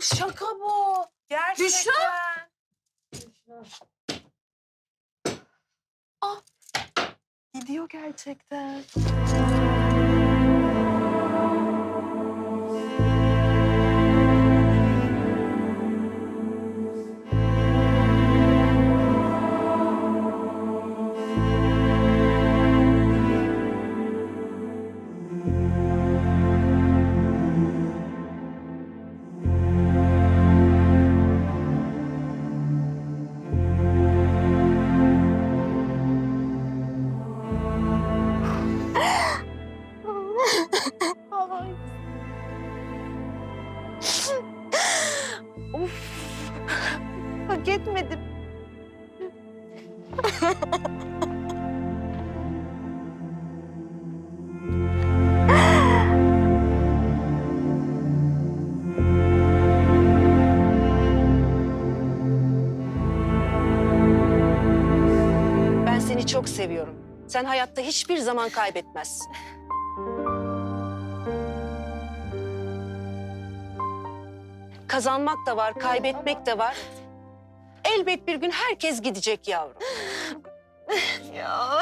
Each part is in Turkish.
Şaka bu. Gerçekten. Ah. Gidiyor gerçekten. Of. Hak etmedim. Ben seni çok seviyorum. Sen hayatta hiçbir zaman kaybetmezsin. Kazanmak da var, kaybetmek de var. Elbet bir gün herkes gidecek yavrum. Ya.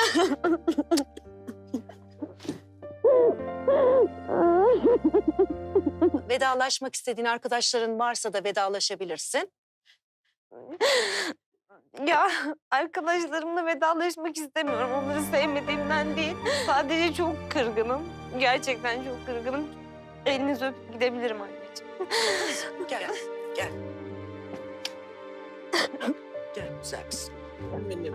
Vedalaşmak istediğin arkadaşların varsa da vedalaşabilirsin. Ya arkadaşlarımla vedalaşmak istemiyorum. Onları sevmediğimden değil. Sadece çok kırgınım. Gerçekten çok kırgınım. Elinizi öpüp gidebilirim anneciğim. Gel, gel. Gel güzel kızım. Benim.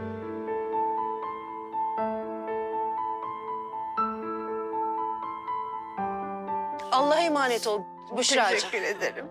Allah'a emanet ol Büşra'cığım. Teşekkür ederim.